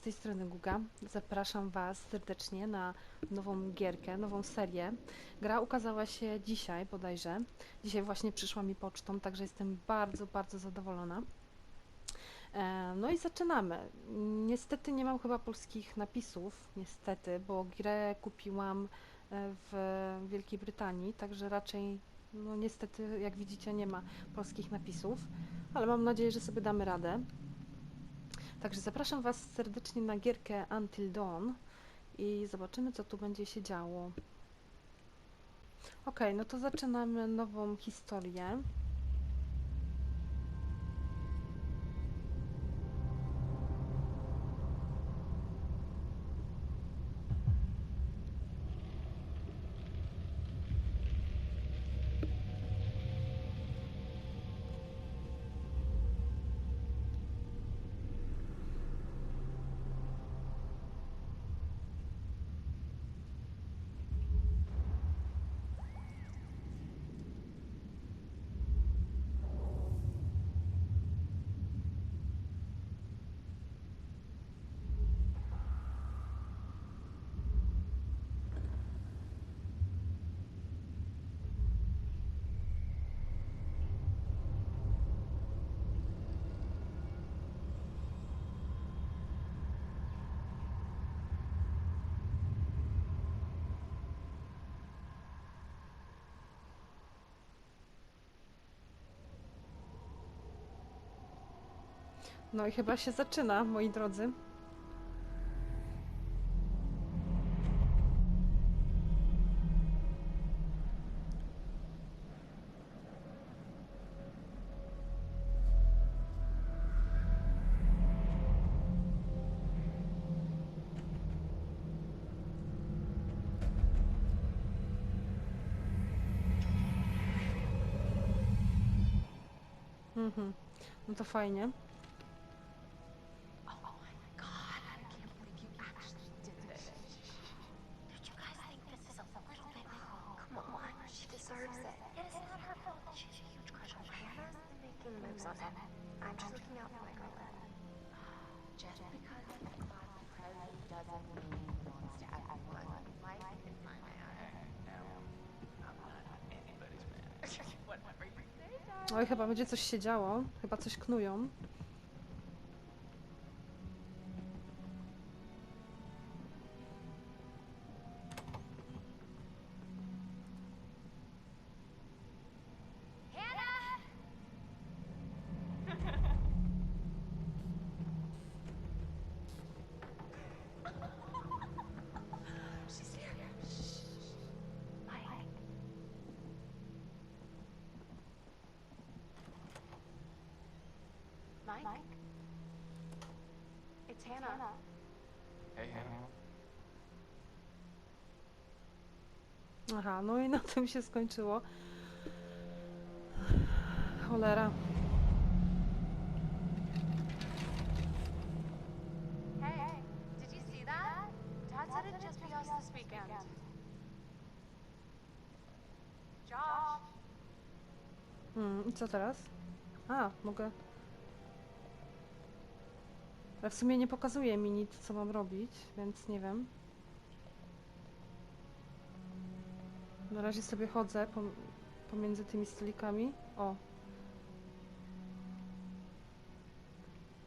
Z tej strony Guga. Zapraszam Was serdecznie na nową gierkę, nową serię. Gra ukazała się dzisiaj bodajże. Dzisiaj właśnie przyszła mi pocztą, także jestem bardzo, bardzo zadowolona. E, No i zaczynamy. Niestety nie mam chyba polskich napisów, niestety, bo grę kupiłam e, w Wielkiej Brytanii, także raczej, no niestety, jak widzicie, nie ma polskich napisów, ale mam nadzieję, że sobie damy radę. Także zapraszam Was serdecznie na gierkę Until Dawn i zobaczymy, co tu będzie się działo. Ok, no to zaczynamy nową historię. No i chyba się zaczyna, moi drodzy. Mhm. No to fajnie. Oh my god, I can't believe you actually did this. Did you guys think this is a little bit wrong? Come on, she deserves it. It is not her fault. She has a huge crush on Hannah's been him. I'm just. Just because Fred doesn't mean he to everyone. Mike is my man. No, I'm not anybody's man. Whatever you say. Oj, chyba będzie coś się działo. Chyba coś knują. Mike? It's Hannah. Hey, Hannah. Aha, no i na tym się skończyło. Cholera. Hey, did you see that? Dad said it'd just be us this weekend. Josh! Hmm, i co teraz? A, mogę... Ale w sumie nie pokazuje mi nic, co mam robić, więc nie wiem. Na razie sobie chodzę pom- pomiędzy tymi stolikami. O.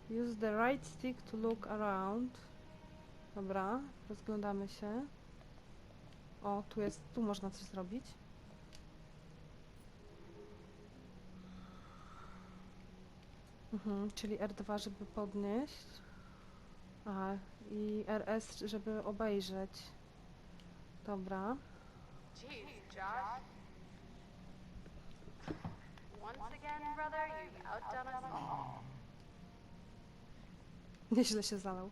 Use the right stick to look around. Dobra, rozglądamy się. O, tu jest, tu można coś zrobić. Mhm, czyli R2, żeby podnieść. Aha, i RS, żeby obejrzeć. Dobra. Nieźle się zalał.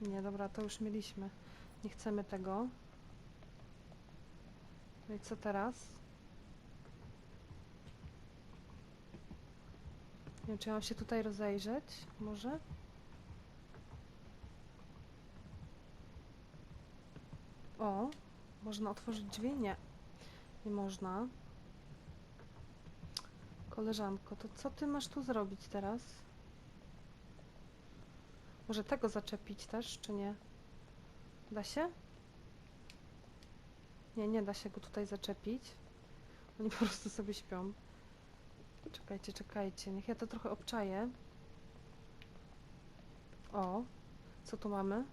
Nie, dobra, to już mieliśmy. Nie chcemy tego. No i co teraz? Nie wiem, czy mam się tutaj rozejrzeć? Może? O, można otworzyć drzwi? Nie. Nie można. Koleżanko, to co ty masz tu zrobić teraz? Może tego zaczepić też, czy nie? Da się? Nie, nie da się go tutaj zaczepić. Oni po prostu sobie śpią. Czekajcie, czekajcie. Niech ja to trochę obczaję. O, co tu mamy?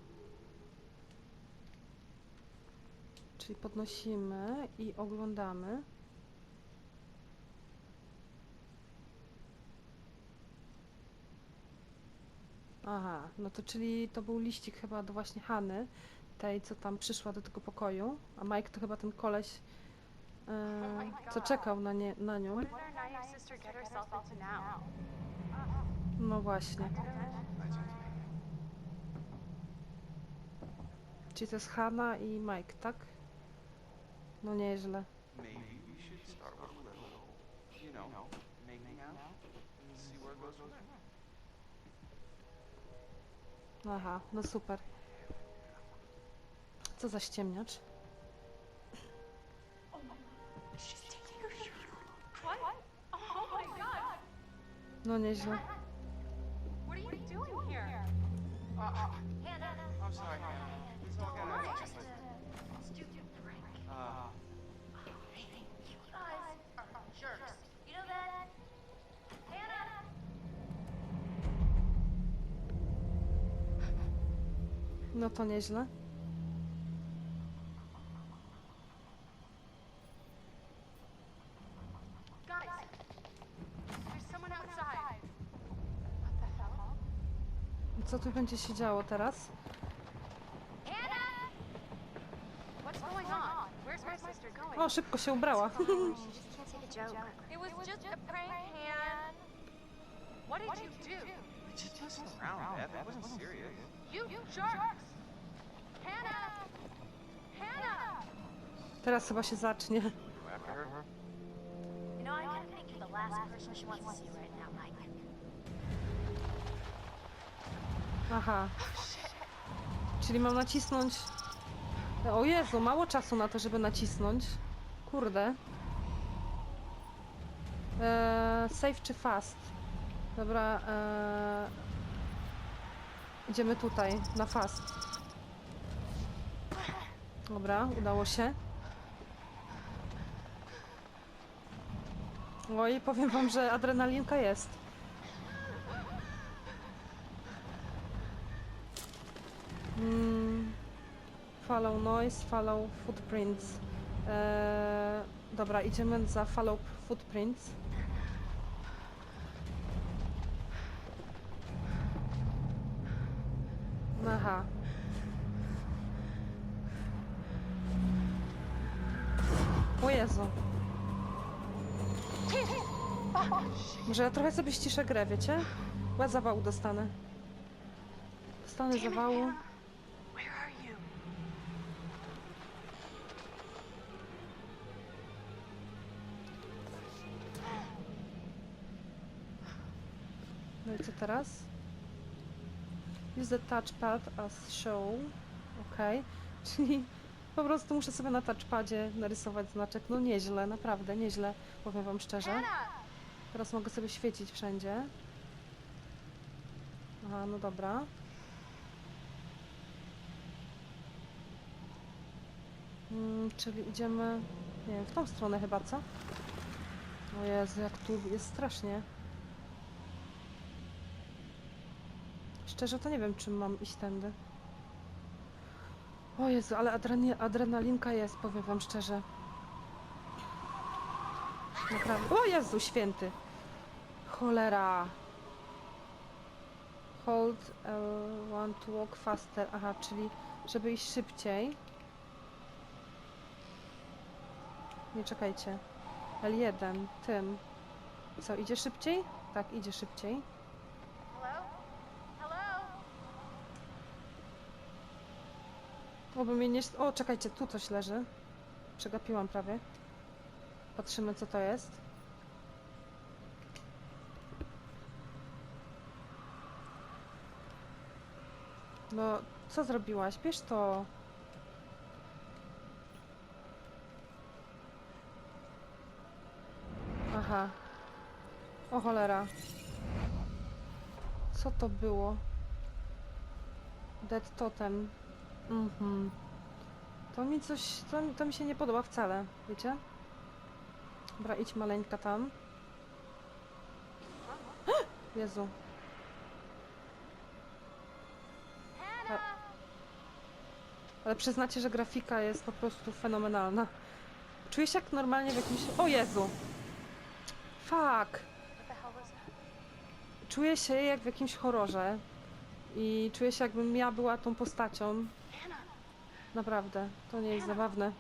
Czyli podnosimy i oglądamy. Aha, no to czyli to był liścik chyba do właśnie Hany, tej co tam przyszła do tego pokoju, a Mike to chyba ten koleś, e, co czekał na, nie, na nią. No właśnie. Czyli to jest Hanna i Mike, tak? No nieźle. Aha, no super. Co za ściemniacz? No nieźle. What are you doing here? Uh, uh, Hannah, I'm sorry, Hannah. It's all come gonna on, just a stupid prank. Uh, Hey, you guys are jerks. You know that? Hannah! No to nieźle. Guys, there's someone outside. What the hell? Co będzie się działo teraz? O, szybko się ubrała. What did you do? Just messing around, wasn't serious. You jerks! Hannah! Hannah! Teraz chyba się zacznie. You know, I can think you're the last person she wants to see right Aha. Czyli mam nacisnąć... O Jezu, mało czasu na to, żeby nacisnąć. Kurde. Eee, safe czy fast? Dobra, eee... Idziemy tutaj, na fast. Dobra, udało się. Oj, powiem wam, że adrenalinka jest. Mm, follow noise, follow footprints. Eee, dobra, idziemy za follow footprints. Aha. O Jezu. Może ja trochę sobie ściszę grę, wiecie? Bo ja zawału dostanę. Dostanę zawału. No i co teraz? Use the touchpad as show. Ok. Czyli po prostu muszę sobie na touchpadzie narysować znaczek. No nieźle, naprawdę nieźle, powiem wam szczerze. Teraz mogę sobie świecić wszędzie. Aha, no dobra. Mm, czyli idziemy, nie wiem, w tą stronę chyba, co? O Jezu, jak tu jest strasznie. Szczerze to nie wiem, czym mam iść tędy. O Jezu, ale adreni- adrenalinka jest, powiem wam szczerze. Naprawdę. O Jezu, święty. Cholera. Hold uh, want to walk faster. Aha, czyli żeby iść szybciej. Nie czekajcie. L1, tym. Co, idzie szybciej? Tak, idzie szybciej. Oby mnie nie... O, czekajcie, tu coś leży. Przegapiłam prawie. Patrzymy, co to jest. No, co zrobiłaś? Bierz to. Aha. O cholera. Co to było? Dead Totem. Mhm. To mi coś... To, to mi się nie podoba wcale, wiecie? Dobra, idź maleńka tam. Jezu. A, ale przyznacie, że grafika jest po prostu fenomenalna. Czuję się jak normalnie w jakimś... O Jezu! Fuck! Czuję się jak w jakimś horrorze. I czuję się jakbym ja była tą postacią. Naprawdę, to nie jest zabawne.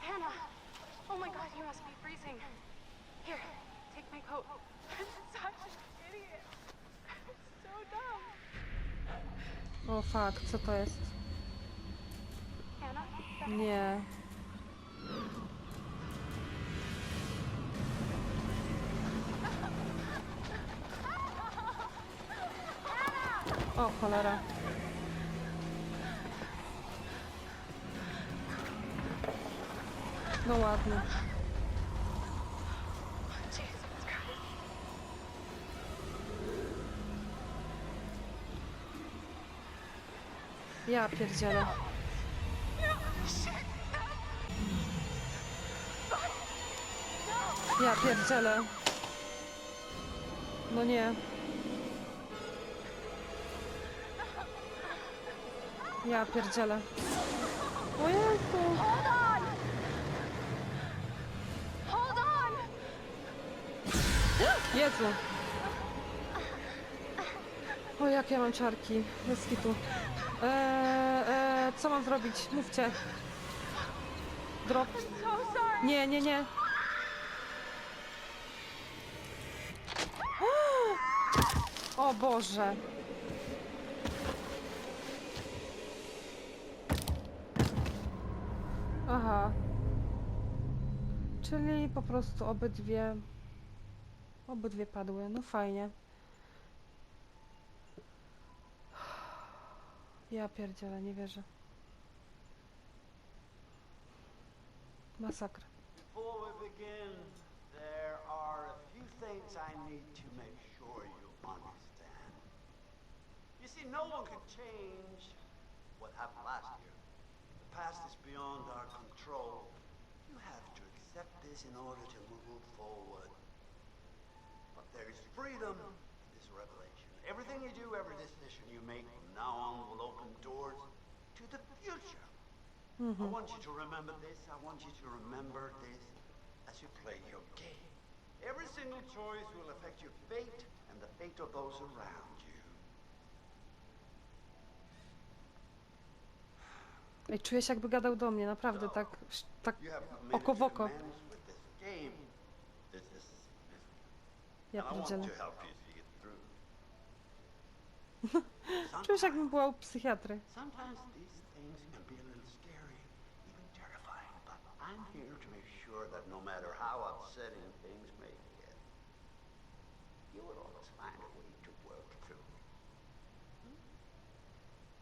Hannah! Oh my god, you must be freezing. Here, take my coat. I'm such an idiot. It's so dumb. O fuck, co to jest? Nie. O cholera. No ładnie. Ja pierdzielę. Ja pierdzielę. No nie. Ja pierdzielę. Hold on! Jezu. O, jak ja mam czarki. Bez kitu. Eee, eee, co mam zrobić? Mówcie. Drop. Nie, nie, nie. O Boże. Aha. Czyli po prostu obydwie... Obydwie padły. No fajnie. Ja pierdzielę, nie wierzę. Masakra. No one change what happened last year. Past is beyond our control. You have to accept this in order to move forward. But there is freedom in this revelation. Everything you do, every decision you make from now on will open doors to the future. I mm-hmm. want you to remember this. I want you to remember this as you play your game. Every single choice will affect your fate and the fate of those around you. Ej, czuję się jakby gadał do mnie, naprawdę, tak, tak oko w oko. Ja pierdzielę. się jakbym była u psychiatry.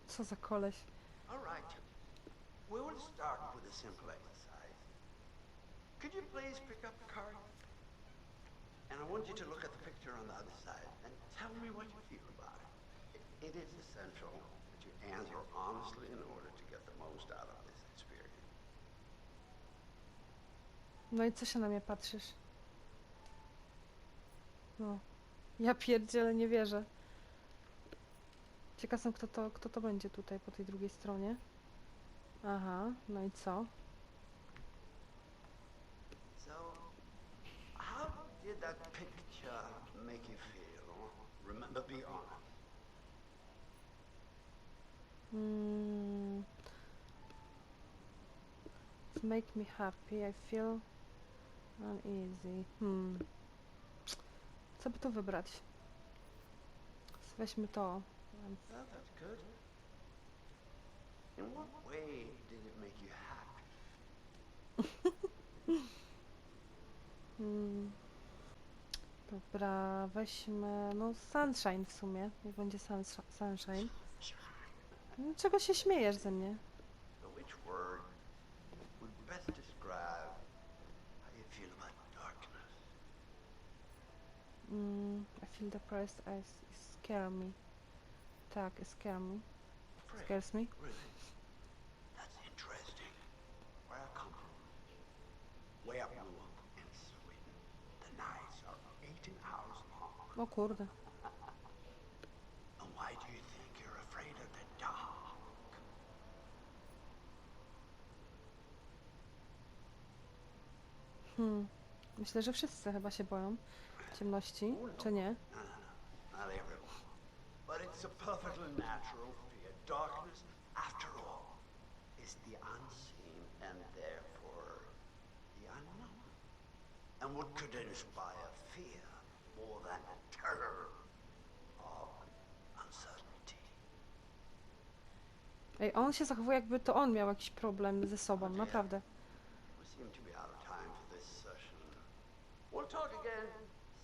Co za koleś. All right. We will start with a simple exercise. Could you please pick up the card? And I want you to look at the picture on the other side and tell me what you feel about it. It, is essential that you answer honestly in order to get the most out of this experience. No i co się na mnie patrzysz? No. Ja pierdzielę, nie wierzę. Ciekaw kto to, kto to będzie tutaj po tej drugiej stronie. Aha, no i co? So, how did that picture make you feel? Remember, be honest. Mm. It make me happy, I feel uneasy. Hmm. Co by tu wybrać? Weźmy to. That's good. In what way did it make you happy? Hmm. Dobra, weźmy, no sunshine w sumie, niech będzie suns- sunshine. No, Czego się śmiejesz ze mnie? Mm, I feel depressed. I scare me. Tak, scare me. Scares me. Really? That's interesting. Where I come from, way up north in Sweden, the nights are 18 hours long. O kurde. And why do you think you're afraid of the dark? Hmm. Myślę, że wszyscy chyba się boją ciemności, czy nie? No, no, no, not everyone. But it's a perfectly natural fear. Darkness, after all, is the unseen and therefore the unknown. And what could inspire more than the terror of uncertainty? Ej, on się zachowuje jakby to on miał jakiś problem ze sobą, naprawdę. We seem to be out of time for this session. We'll talk again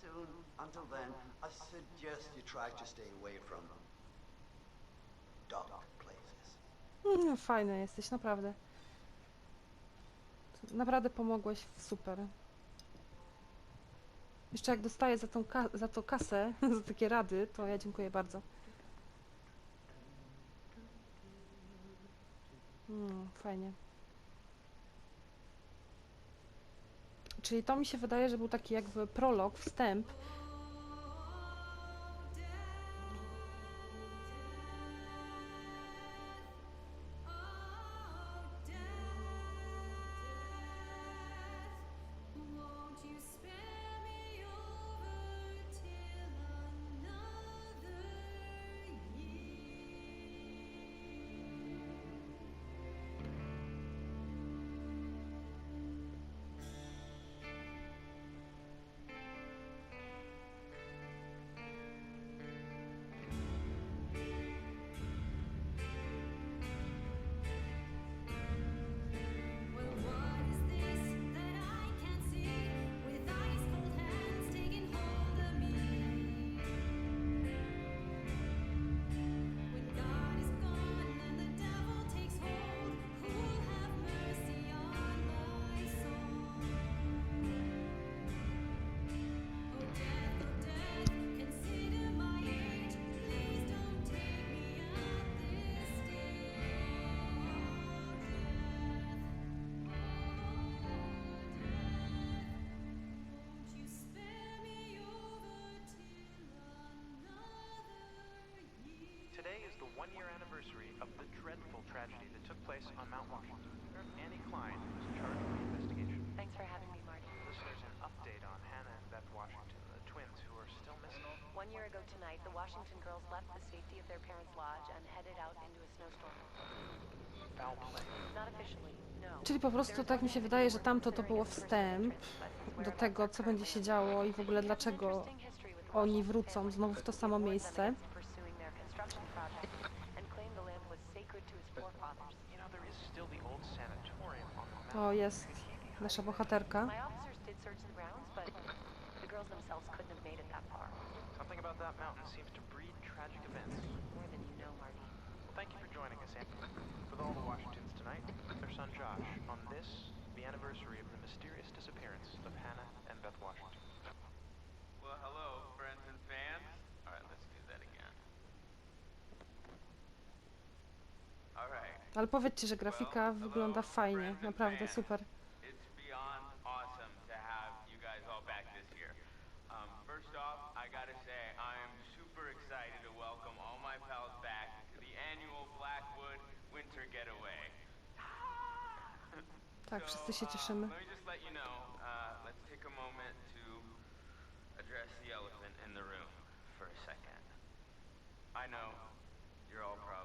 soon. Until then, I suggest you try to stay away from dark places. Mm, fajny jesteś, naprawdę. Naprawdę pomogłeś, super. Jeszcze jak dostaję za, tą za to kasę, za takie rady, to ja dziękuję bardzo. Mm, fajnie. Czyli to mi się wydaje, że był taki jakby prolog, wstęp. Tragedy that took place on Mount Washington. Annie Klein was charged with the investigation. Thanks for having me, Marty. Listeners, an update on Hannah and Beth Washington, the twins who are still missing. One year ago tonight, the Washington girls left the safety of their parents' lodge and headed out into a snowstorm. Foul play. Not officially. Czyli po prostu tak mi się wydaje, że tamto to było wstęp do tego, co będzie się działo i w ogóle dlaczego oni wrócą znowu w to samo miejsce. You know, there is still the old sanatorium on the mountain. To jest nasza bohaterka. My officers did search the grounds, but the girls themselves couldn't have made it that far. Something about that mountain seems to breed tragic events. More than you know, Marty. Well, thank you for joining us, Annie. With all the Washingtons tonight, their son Josh, on this, the anniversary of the mysterious disappearance of Hannah and Beth Washington. Well, hello, Ale powiedzcie, że grafika wygląda fajnie, naprawdę super. It's beyond awesome to have you guys all back this year. Um, first off, I gotta say, I am super excited to welcome all my pals back to the annual Blackwood Winter Getaway. Tak, wszyscy się cieszymy. Let me just let you know, uh, let's take a moment to address the elephant in the room for a second. I know you're all probably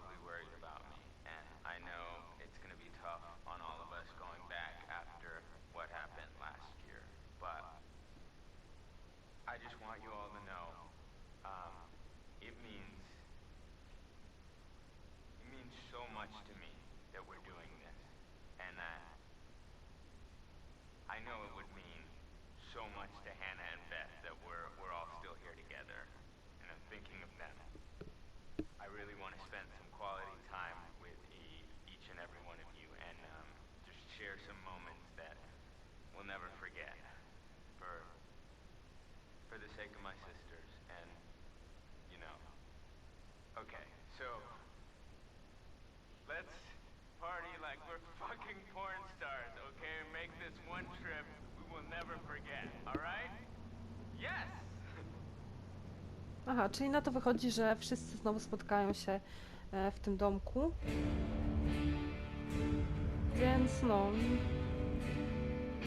I just want you all to know um, it means it means so much to me that we're doing this, and that I know it would mean so much to Hannah we're fucking porn stars, okay? Make this one trip we will never forget, alright? Yes! Aha, czyli na to wychodzi, że wszyscy znowu spotkają się e, w tym domku. Więc no.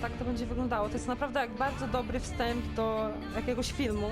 Tak to będzie wyglądało. To jest naprawdę jak bardzo dobry wstęp do jakiegoś filmu.